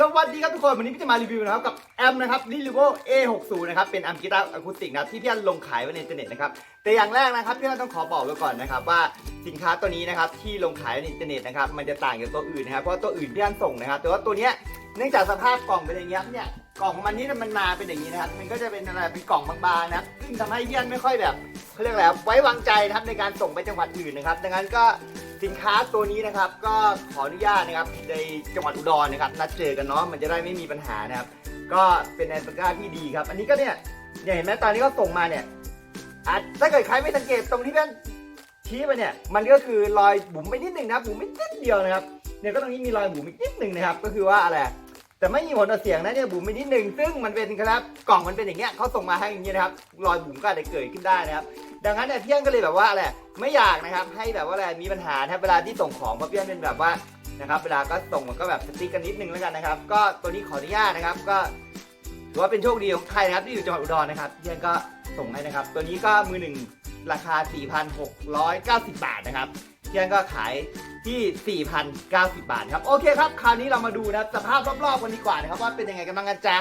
สวัสดีครับทุกคน วันนี้พี่จะมารีวิวนะครับกับแอมนะครับ l i l i v o A60 นะครับเป็นแอมกีตาร์อะคูสติกนะครับที่พี่อันลงขายไว้ในอินเทอร์เน็ตนะครับแต่อย่างแรกนะครับพี่อันต้องขอบอกไว้ก่อนนะครับว่าสินค้าตัวนี้นะครับที่ลงขายในอินเทอร์เน็ตนะครับมันจะต่างจากตัวอื่นนะครับเพราะว่าตัวอื่นพี่อันส่งนะครับ แต่ว่าตัวเนี้ยเนื่องจากสภาพกล่องเป็นอย่างเงี้ยเนี่ยกล่องของมันนี่มันมาเป็นอย่างนี้นะครับมันก็จะเป็นอะไรเป็นกล่องบางๆนะครับซึ่งทำให้พี่อันไม่ค่อยแบบเขาเรียกอะไรไว้วางใจนะครับในการส่งไปจังหวัดอื่นนะครับดังนั้นก็ สินค้าตัวนี้นะครับ ก็ขออนุญาตนะครับในจังหวัดอุดรนะครับนัดเจอกันเนาะมันจะได้ไม่มีปัญหานะครับ ก็เป็นในตะกร้าที่ดีครับ อันนี้ก็เนี่ยเนี่ยเห็นไหมตอนนี้ก็ส่งมาเนี่ยอาจถ้าเกิดใครไม่สังเกตตรงที่เป็นชี้ไปเนี่ย มันก็คือรอยบุ๋มไปนิดหนึ่งนะบุ๋มไปนิดเดียวนะครับเนี่ยก็ตรงนี้มีรอยบุ๋มอีกนิดหนึ่งนะครับ ก็คือว่าอะไร แต่ไม่มีผลต่อเสียงนะเนี่ยบุ๋มไปนิดนึงซึ่งมันเป็นครับกล่องมันเป็นอย่างเงี้ยเขาส่งมาให้อย่างเงี้ยนะครับรอยบุ๋มก็อาจจะเกิดขึ้นได้นะครับ ดังนั้นเนี่ยเพี่ยนก็เลยแบบว่าอะไรไม่อยากนะครับ ให้แบบว่าอะไรมีปัญหานะครับเวลาที่ส่งของเพราะเพี่ยนเป็นแบบว่านะครับ เวลาก็ส่งมันก็แบบสติ๊กกันนิดนึงแล้วกันนะครับ ก็ตัวนี้ขออนุญาตนะครับก็ถือว่าเป็นโชคดีของใครนะครับที่อยู่จังหวัดอุดรนะครับเพี่ยนก็ส่งให้นะครับ ตัวนี้ก็มือหนึ่ง ราคา 4,690 บาทนะครับเพี่ยนก็ขายที่ 4,090 บาทครับ โอเคครับ คราวนี้เรามาดูนะสภาพรอบๆกันดีกว่านะครับว่าเป็นยังไงกันบ้างกันจ๊ะ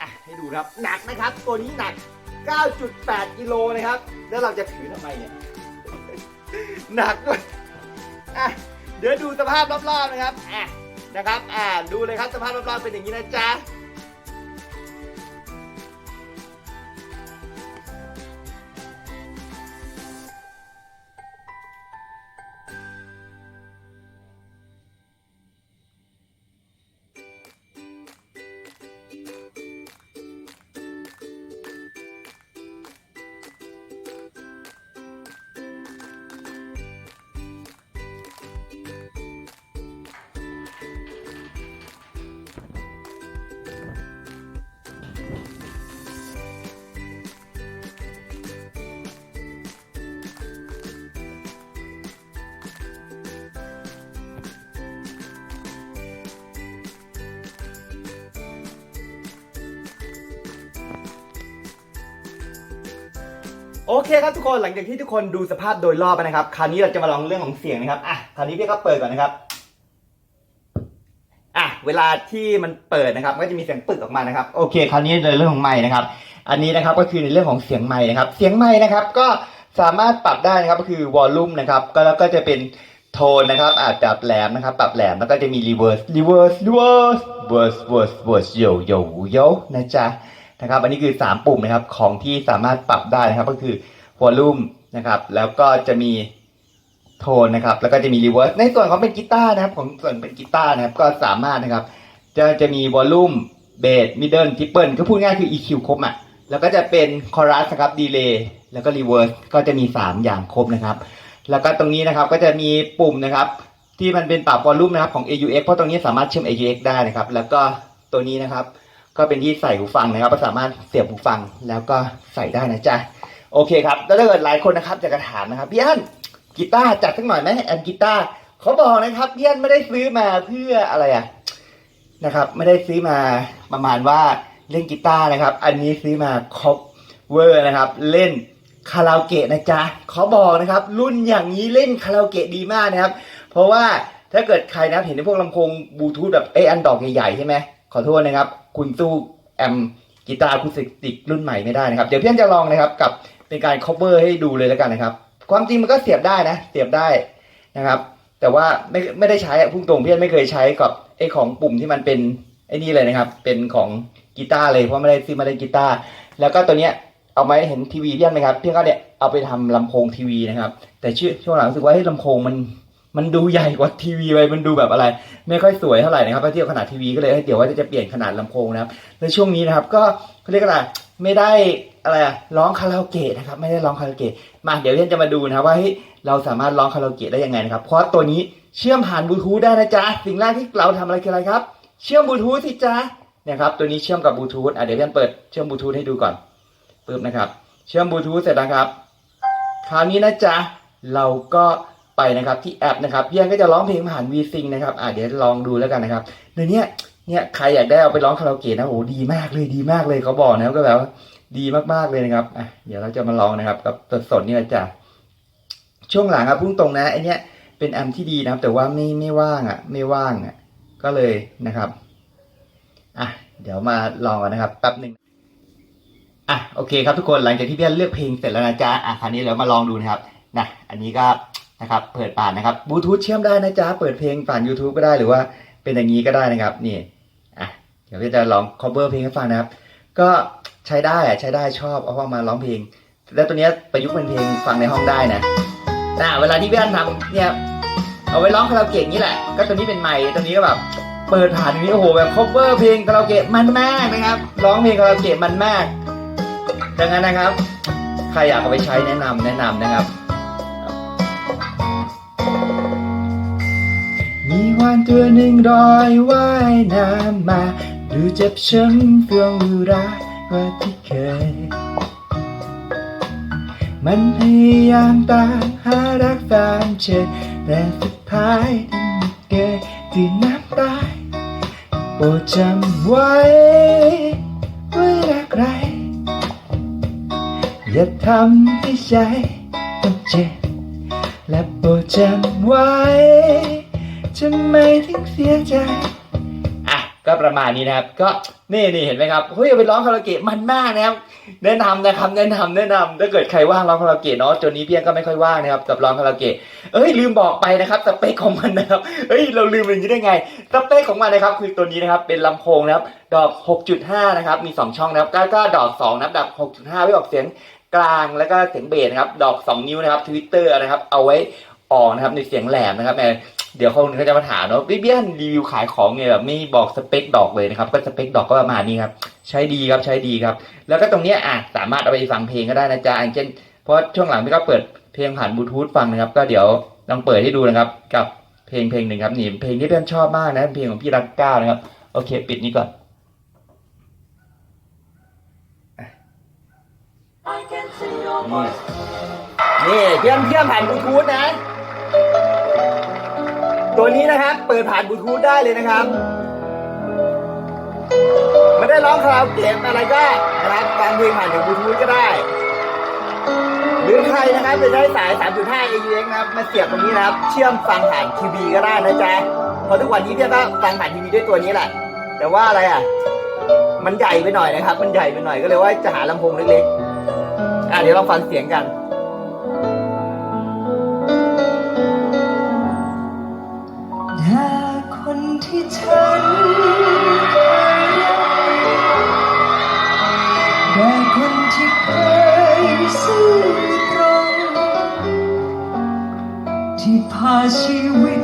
อะให้ดูครับ หนักนะครับ ตัวนี้หนัก 9.8 กิโลนะครับ แล้วเราจะถือทำไมเนี่ย หนักด้วยอะเดี๋ยวดูสภาพรอบๆนะครับอะนะครับ อ่า ดูเลยครับสภาพรอบๆเป็นอย่างนี้นะจ๊ะ โอเคครับทุกคนหลังจากที่ทุกคนดูสภาพโดยรอบนะครับ คราวนี้เราจะมาลองเรื่องของเสียงนะครับอะคราวนี้พี่ก็เปิดก่อนนะครับอะเวลาที่มันเปิดนะครับ ก็จะมีเสียงปึกออกมานะครับ โอเคคราวนี้ในเรื่องของไม้นะครับ อันนี้นะครับก็คือในเรื่องของเสียงไม้นะครับ เสียงไม้นะครับ ก็สามารถปรับได้นะครับก็คือวอลลุ่มนะครับ ก็แล้วก็จะเป็นโทนนะครับอาจจะปรับแหลมนะครับ ปรับแหลมแล้วก็จะมีรีเวิร์สรีเวิร์สรีเวิร์สเวิร์สเวิร์สเวิร์สโยโยโยนะจ๊ะ นะครับ อันนี้คือ 3 ปุ่มนะครับของที่สามารถปรับได้นะครับ ก็คือวอลลุ่มนะครับ แล้วก็จะมีโทนนะครับ แล้วก็จะมีรีเวิร์สในส่วนของเป็นกีตาร์นะครับ ของส่วนเป็นกีตาร์นะครับ ก็สามารถนะครับ จะจะมีวอลลุ่มเบสมิดเดิลทริปเปิลก็พูดง่ายคือ EQ ครบอะแล้วก็จะเป็นคอรัสนะครับดีเลย์แล้วก็รีเวิร์สก็จะมี 3 อย่างครบนะครับ แล้วก็ตรงนี้นะครับก็จะมีปุ่มนะครับ ที่มันเป็นปรับวอลลุ่มนะครับของ AUX เพราะตรงนี้สามารถเชื่อม AUX ได้นะครับ แล้วก็ตัวนี้นะครับ ก็เป็นที่ใส่หูฟังนะครับก็สามารถเสียบหูฟังแล้วก็ใส่ได้นะจ๊ะโอเคครับแล้วถ้าเกิดหลายคนนะครับจะกระถามนะครับพี่อันกีตาร์จัดสักหน่อยไหมแอมกีตาร์เขาบอกนะครับพี่อันไม่ได้ซื้อมาเพื่ออะไรอะนะครับ ไม่ได้ซื้อมาประมาณว่าเล่นกีตาร์นะครับ อันนี้ซื้อมาครบเวอร์นะครับ เล่นคาราโอเกะนะจ๊ะเขาบอกนะครับ รุ่นอย่างนี้เล่นคาราโอเกะดีมากนะครับ เพราะว่าถ้าเกิดใครนะเห็นในพวกลำโพงบลูทูธแบบเออันดอกใหญ่ๆใช่ไหมขอโทษนะครับ คุณสู้แอมกีตาร์อะคูสติกรุ่นใหม่ไม่ได้นะครับ เดี๋ยวพี่อันจะลองนะครับกับเป็นการ cover ให้ดูเลยแล้วกันนะครับ ความจริงมันก็เสียบได้นะ เสียบได้นะครับ แต่ว่าไม่ไม่ได้ใช้อะพุ่งตรงพี่ไม่เคยใช้กับไอ้ของปุ่มที่มันเป็นไอ้นี่เลยนะครับ เป็นของกีตาร์เลยเพราะไม่ได้ซื้อมาเล่นกีตาร์แล้วก็ตัวเนี้ยเอามาให้เห็นทีวีพี่อันไหมครับพี่ก็เนี่ยเอาไปทำลำโพงทีวีนะครับ แต่ชื่อช่วงหลังรู้สึกว่าให้ลำโพงมัน มันดูใหญ่กว่าทีวีไปมันดูแบบอะไร ไม่ค่อยสวยเท่าไหร่นะครับถ้าเทียบขนาดทีวีก็เลยเดี๋ยวว่าจะเปลี่ยนขนาดลำโพงนะครับในช่วงนี้นะครับก็เขาเรียกอะไรไม่ได้อะไรอะร้องคาราโอเกะนะครับ ไม่ได้ร้องคาราโอเกะมาเดี๋ยวเรียนจะมาดูนะครับว่าเฮ้ยเราสามารถร้องคาราโอเกะได้ยังไงนะครับเพราะตัวนี้เชื่อมผ่านบลูทูธได้นะจ๊ะสิ่งแรกที่เราทำอะไรคืออะไรครับ เชื่อมบลูทูธสิจ๊ะเนี่ยครับตัวนี้เชื่อมกับบลูทูธอะเดี๋ยวเรียนเปิดเชื่อมบลูทูธให้ดูก่อนปึ๊บนะครับ เชื่อมบลูทูธเสร็จนะครับ คราวนี้นะจ๊ะเราก็ ไปนะครับที่แอปนะครับพี่แอนก็จะร้องเพลงผ่าน v s y n c นะครับอะเดี๋ยวลองดูแล้วกันนะครับในเนี้ยเนี่ยใครอยากได้เอาไปร้องคาราโอเกะนะโอ้ดีมากเลยดีมากเลยเขาบอกนะก็แบบว่าดีมากๆเลยนะครับอะเดี๋ยวเราจะมาลองนะครับกับสดๆนี่แหละจ้ะช่วงหลังครับพุ่งตรงนะไอเนี้ยเป็นแอมที่ดีนะครับ แต่ว่าไม่ไม่ว่างอะ ไม่ว่างอะ ก็เลยนะครับอะเดี๋ยวมาลองกันนะครับแป๊บหนึ่งอะโอเคครับทุกคนหลังจากที่พี่อันเลือกเพลงเสร็จแล้วนะจ๊ะอะคราวนี้เรามาลองดูนะครับนะอันนี้ก็ นะครับ เปิดผ่านนะครับบลูทูธเชื่อมได้นะจ๊ะ เปิดเพลงผ่าน YouTube ก็ได้หรือว่าเป็นอย่างนี้ก็ได้นะครับ นี่อะเดี๋ยวพี่จะลอง cover เพลงให้ฟังนะครับ ก็ใช้ได้อะใช้ได้ชอบเอาเข้ามาร้องเพลง แล้วตัวเนี้ยประยุกต์เป็นเพลงฟังในห้องได้นะนะเวลาที่พี่อันทำเนี่ยเอาไว้ร้องคาราโอเกะนี้แหละ ก็ตัวนี้เป็นไมค์ตัวนี้ก็แบบเปิดผ่านอย่างนี้โอ้โหแบบ cover เพลงคาราโอเกะมันมากนะครับร้องเพลงคาราโอเกะมันมากดังนั้นนะครับ ใครอยากเอาไปใช้แนะนำแนะนำนะครับ วานตัวหนึ่งรอยว่ายน้ำมา ดูเจ็บช้ำเฟื่องดูร้ากว่าที่เคย มันพยายามตามหารักตามเจอแต่สุดท้ายที่ไม่เกิดที่น้ำตายโปรดจำไว้ว่ารักใครอย่าทำให้ใจต้องเจ็บและโปรดจำไว้ จะไม่ถึงเสียใจอะก็ประมาณนี้นะครับ ก็นี่นี่เห็นไหมครับเฮ้ยเอาไปร้องคาราโอเกะมันมากนะครับแนะนำนะครับแนะนำแนะนำถ้าเกิดใครว่างร้องคาราโอเกะเนาะจนนี้เพียงก็ไม่ค่อยว่างนะครับกับร้องคาราโอเกะเอ้ยลืมบอกไปนะครับสเปคของมันนะครับเฮ้ยเราลืมอย่างนี้ได้ไงสเปคของมันนะครับคือตัวนี้นะครับเป็นลำโพงนะครับดอก 6.5 นะครับมี 2 ช่องนะครับก็ก็ดอก2นะครับดอก6.5 ไว้ออกเสียงกลางแล้วก็เสียงเบสนะครับดอก 2 นิ้วนะครับทวิตเตอร์นะครับเอาไว้ออกนะครับในเสียงแหลมนะครับแม เดี๋ยวคนเขาจะมาถามเนาะพี่เบี้ยนรีวิวขายของไงแบบไม่บอกสเปคดอกเลยนะครับ ก็สเปคดอกก็ประมาณนี้ครับ ใช้ดีครับใช้ดีครับ แล้วก็ตรงเนี้ยอะสามารถเอาไปฟังเพลงก็ได้นะจ๊ะอย่างเช่นเพราะช่วงหลังพี่ก็เปิดเพลงผ่านบลูทูธฟังนะครับ ก็เดี๋ยวลองเปิดให้ดูนะครับ กับเพลงเพลงหนึ่งครับนี่เพลงที่เพื่อนชอบมากนะเพลงของพี่รักเก้านะครับ โอเค ปิดนี้ก่อนนี่นี่เพื่อนเพื่อนผ่านบลูทูธนะ ตัวนี้นะครับ เปิดผ่านบลูทูธได้เลยนะครับ ไม่ได้ร้องคาราโอเกะอะไรก็นะครับฟังเพลงผ่านจากบลูทูธก็ได้ หรือใครนะครับจะใช้สาย 3.5 AUX นะครับ มาเสียบตรงนี้นะครับ เชื่อมฟังผ่านทีวีก็ได้นะจ๊ะเพราะทุกวันนี้พี่ยก็ฟังผ่านทีวีด้วยตัวนี้แหละ แต่ว่าอะไรอะ มันใหญ่ไปหน่อยนะครับ มันใหญ่ไปหน่อยก็เลยว่าจะหาลำโพงเล็กๆอะเดี๋ยวลองฟังเสียงกัน ที่ฉันเคยรักแต่คนที่เคยซื่อตรงที่พาชีวิต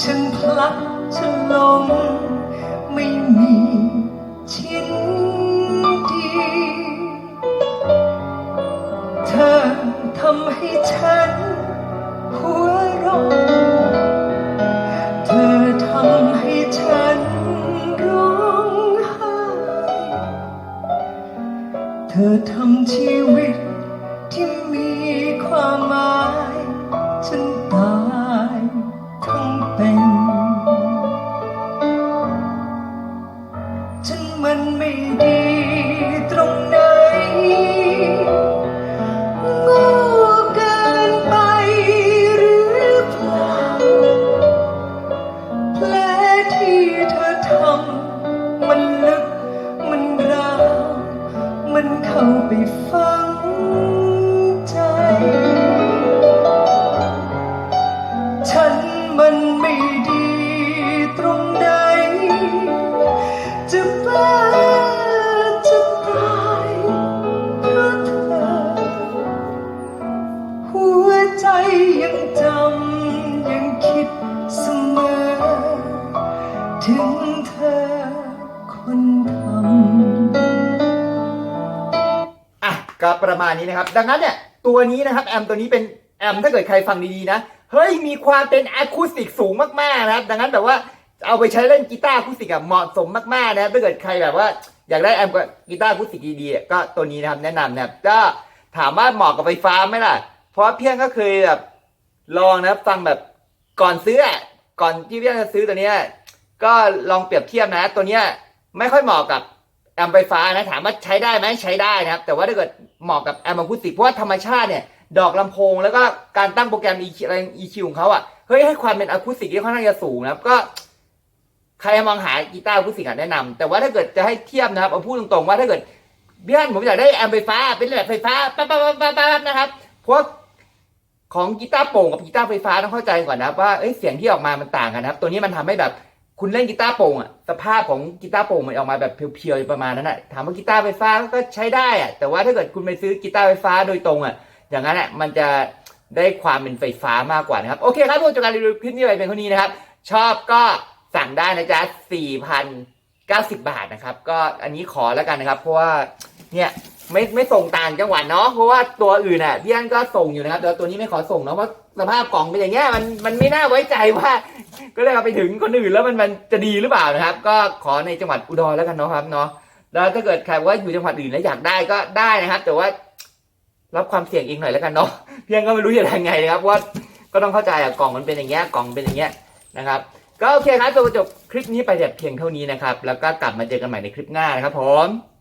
ฉันพลัดฉันลงไม่มี เธอทำชีวิตที่มีความหมาย ประมาณนี้นะครับ ดังนั้นเนี่ยตัวนี้นะครับแอมตัวนี้เป็นแอมถ้าเกิดใครฟังดีๆนะเฮ้ยมีความเป็นอะคูสติกสูงมากๆนะครับ ดังนั้นแบบว่าเอาไปใช้เล่นกีตาร์อะคูสติกอะเหมาะสมมากๆนะครับถ้าเกิดใครแบบว่าอยากได้แอมกับกีตาร์อะคูสติกดีๆอะก็ตัวนี้นะครับแนะนำนะครับก็ถามว่าเหมาะกับไฟฟ้าไหมล่ะ เพราะเพียงก็เคยแบบลองนะฟังแบบก่อนซื้อก่อนที่เพียงจะซื้อตัวเนี้ยก็ลองเปรียบเทียบนะ ตัวเนี้ยไม่ค่อยเหมาะกับแอมไฟฟ้านะถามว่าใช้ได้ไหมใช้ได้นะครับ แต่ว่าถ้าเกิด เหมาะกับแอมอะคูสติกเพราะว่าธรรมชาติเนี่ย ดอกลำโพง แล้วก็การตั้งโปรแกรม EQ อะไร EQ ของเขาอะเฮ้ยให้ความเป็นอะคูสติกที่ค่อนข้างจะสูงนะครับก็ใครมองหากีตาร์ผู้สิงห์แนะนำแต่ว่าถ้าเกิดจะให้เทียบนะครับเอาพูดตรงๆว่าถ้าเกิดเบี้ยนผมอยากได้แอมป์ไฟฟ้าเป็นแบบไฟฟ้าปั๊บปั๊บปั๊บปั๊บปั๊บนะครับเพราะของกีตาร์โป่งกับกีตาร์ไฟฟ้าต้องเข้าใจก่อนนะครับว่าเอ้ยเสียงที่ออกมามันต่างกันนะครับ ตัวนี้มันทำให้แบบ คุณเล่นกีตาร์โปร่งอะสภาพของกีตาร์โปร่งมันออกมาแบบเพียวๆประมาณนั้นแหะถามว่ากีตาร์ไฟฟ้าก็ใช้ได้อะแต่ว่าถ้าเกิดคุณไปซื้อกีตาร์ไฟฟ้าโดยตรงอะอย่างนั้นอะมันจะได้ความเป็นไฟฟ้ามากกว่านะครับ โอเคครับทุกคนจบการรีวิวคลิปนี้ไปเป็นเท่านี้นะครับ ชอบก็สั่งได้นะจ๊ะ4,090 บาทนะครับ ก็อันนี้ขอแล้วกันนะครับ เพราะว่าเนี่ย ไม่ไม่ส่งต่างจังหวัดเนาะเพราะว่าตัวอื่นอะพี่อันก็ส่งอยู่นะครับแต่ว่าตัวนี้ไม่ขอส่งเนาะเพราะสภาพกล่องเป็นอย่างเงี้ยมันมันไม่น่าไว้ใจว่า ก็เลยเอาไปถึงคนอื่นแล้วมันมันจะดีหรือเปล่านะครับ ก็ขอในจังหวัดอุดรแล้วกันเนาะครับเนาะแล้วถ้าเกิดใครว่าอยู่จังหวัดอื่นแล้วอยากได้ก็ได้นะครับ แต่ว่ารับความเสี่ยงเองหน่อยแล้วกันเนาะพี่อันก็ไม่รู้จะทำไงนะครับว่าก็ต้องเข้าใจอะกล่องมันเป็นอย่างเงี้ยกล่องเป็นอย่างเงี้ยนะครับ ก็โอเคครับจบจบคลิปนี้ไปแต่เพียงเท่านี้นะครับ แล้วก็กลับมาเจอกันใหม่ในคลิปหน้านะครับผม